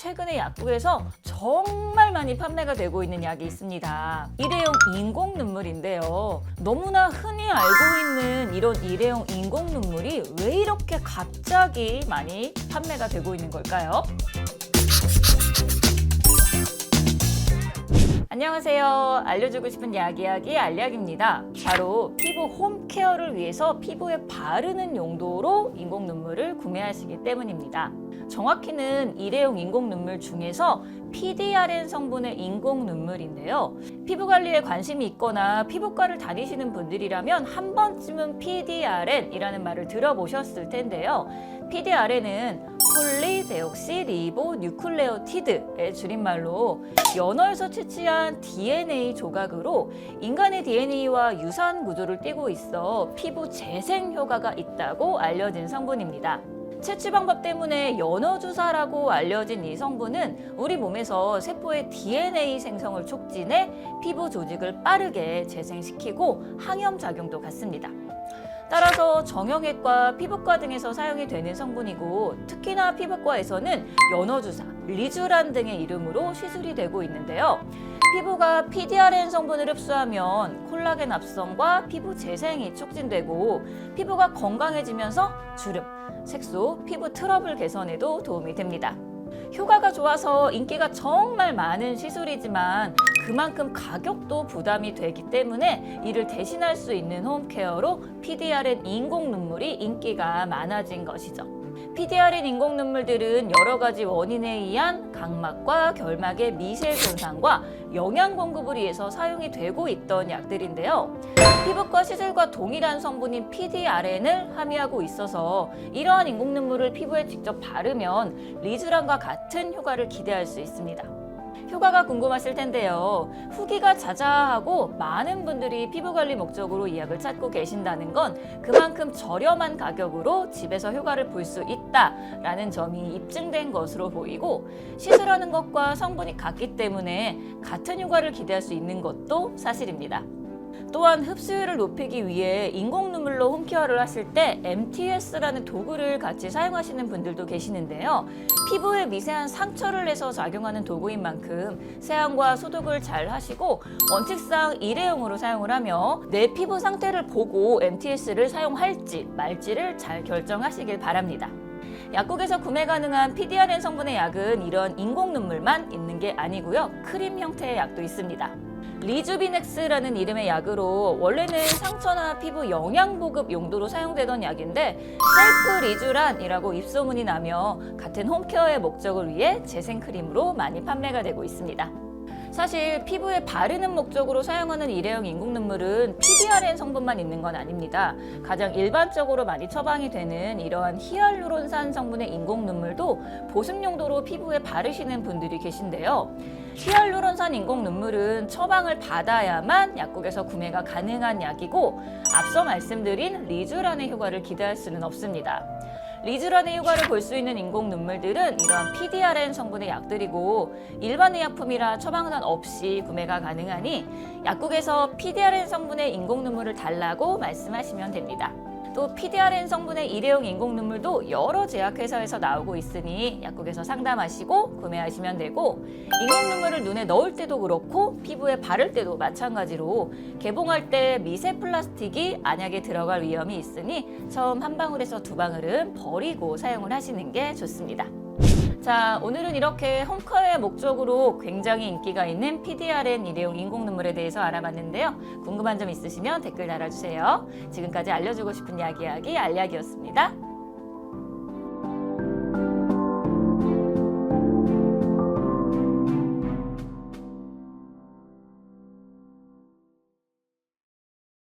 최근에 약국에서 정말 많이 판매가 되고 있는 약이 있습니다. 일회용 인공 눈물인데요. 너무나 흔히 알고 있는 이런 일회용 인공 눈물이 왜 이렇게 갑자기 많이 판매가 되고 있는 걸까요? 안녕하세요. 알려주고 싶은 야기야기 알약입니다. 바로 피부 홈케어를 위해서 피부에 바르는 용도로 인공 눈물을 구매하시기 때문입니다. 정확히는 일회용 인공 눈물 중에서 PDRN 성분의 인공 눈물인데요. 피부 관리에 관심이 있거나 피부과를 다니시는 분들이라면 한 번쯤은 PDRN이라는 말을 들어보셨을 텐데요. PDRN은 폴리데옥시 리보 뉴클레오티드의 줄임말로 연어에서 채취한 DNA 조각으로 인간의 DNA와 유사한 구조를 띠고 있어 피부 재생 효과가 있다고 알려진 성분입니다. 채취 방법 때문에 연어 주사라고 알려진 이 성분은 우리 몸에서 세포의 DNA 생성을 촉진해 피부 조직을 빠르게 재생시키고 항염 작용도 갖습니다. 따라서 정형외과, 피부과 등에서 사용이 되는 성분이고 특히나 피부과에서는 연어주사, 리쥬란 등의 이름으로 시술이 되고 있는데요. 피부가 PDRN 성분을 흡수하면 콜라겐 합성과 피부 재생이 촉진되고 피부가 건강해지면서 주름, 색소, 피부 트러블 개선에도 도움이 됩니다. 효과가 좋아서 인기가 정말 많은 시술이지만 그만큼 가격도 부담이 되기 때문에 이를 대신할 수 있는 홈케어로 PDRN 인공 눈물이 인기가 많아진 것이죠. PDRN 인공 눈물들은 여러 가지 원인에 의한 각막과 결막의 미세 손상과 영양 공급을 위해서 사용이 되고 있던 약들인데요. 피부과 시술과 동일한 성분인 PDRN을 함유하고 있어서 이러한 인공 눈물을 피부에 직접 바르면 리쥬란과 같은 효과를 기대할 수 있습니다. 효과가 궁금하실 텐데요. 후기가 자자하고 많은 분들이 피부 관리 목적으로 이 약을 찾고 계신다는 건 그만큼 저렴한 가격으로 집에서 효과를 볼 수 있다라는 점이 입증된 것으로 보이고 시술하는 것과 성분이 같기 때문에 같은 효과를 기대할 수 있는 것도 사실입니다. 또한 흡수율을 높이기 위해 인공 눈물로 홈케어를 하실 때 MTS라는 도구를 같이 사용하시는 분들도 계시는데요. 피부에 미세한 상처를 내서 작용하는 도구인 만큼 세안과 소독을 잘 하시고 원칙상 일회용으로 사용을 하며 내 피부 상태를 보고 MTS를 사용할지 말지를 잘 결정하시길 바랍니다. 약국에서 구매 가능한 PDRN 성분의 약은 이런 인공 눈물만 있는 게 아니고요. 크림 형태의 약도 있습니다. 리주비넥스라는 이름의 약으로 원래는 상처나 피부 영양 보급 용도로 사용되던 약인데 셀프 리쥬란이라고 입소문이 나며 같은 홈케어의 목적을 위해 재생 크림으로 많이 판매가 되고 있습니다. 사실 피부에 바르는 목적으로 사용하는 일회용 인공 눈물은 PDRN 성분만 있는 건 아닙니다. 가장 일반적으로 많이 처방이 되는 이러한 히알루론산 성분의 인공 눈물도 보습 용도로 피부에 바르시는 분들이 계신데요. 히알루론산 인공 눈물은 처방을 받아야만 약국에서 구매가 가능한 약이고 앞서 말씀드린 리쥬란의 효과를 기대할 수는 없습니다. 리쥬란의 효과를 볼 수 있는 인공 눈물들은 이러한 PDRN 성분의 약들이고 일반 의약품이라 처방전 없이 구매가 가능하니 약국에서 PDRN 성분의 인공 눈물을 달라고 말씀하시면 됩니다. 또 PDRN 성분의 일회용 인공 눈물도 여러 제약회사에서 나오고 있으니 약국에서 상담하시고 구매하시면 되고 인공 눈물을 눈에 넣을 때도 그렇고 피부에 바를 때도 마찬가지로 개봉할 때 미세 플라스틱이 안약에 들어갈 위험이 있으니 처음 한 방울에서 두 방울은 버리고 사용을 하시는 게 좋습니다. 자, 오늘은 이렇게 홈커의 목적으로 굉장히 인기가 있는 PDRN 일회용 인공 눈물에 대해서 알아봤는데요. 궁금한 점 있으시면 댓글 달아주세요. 지금까지 알려주고 싶은 이야기 이야기 알약이었습니다.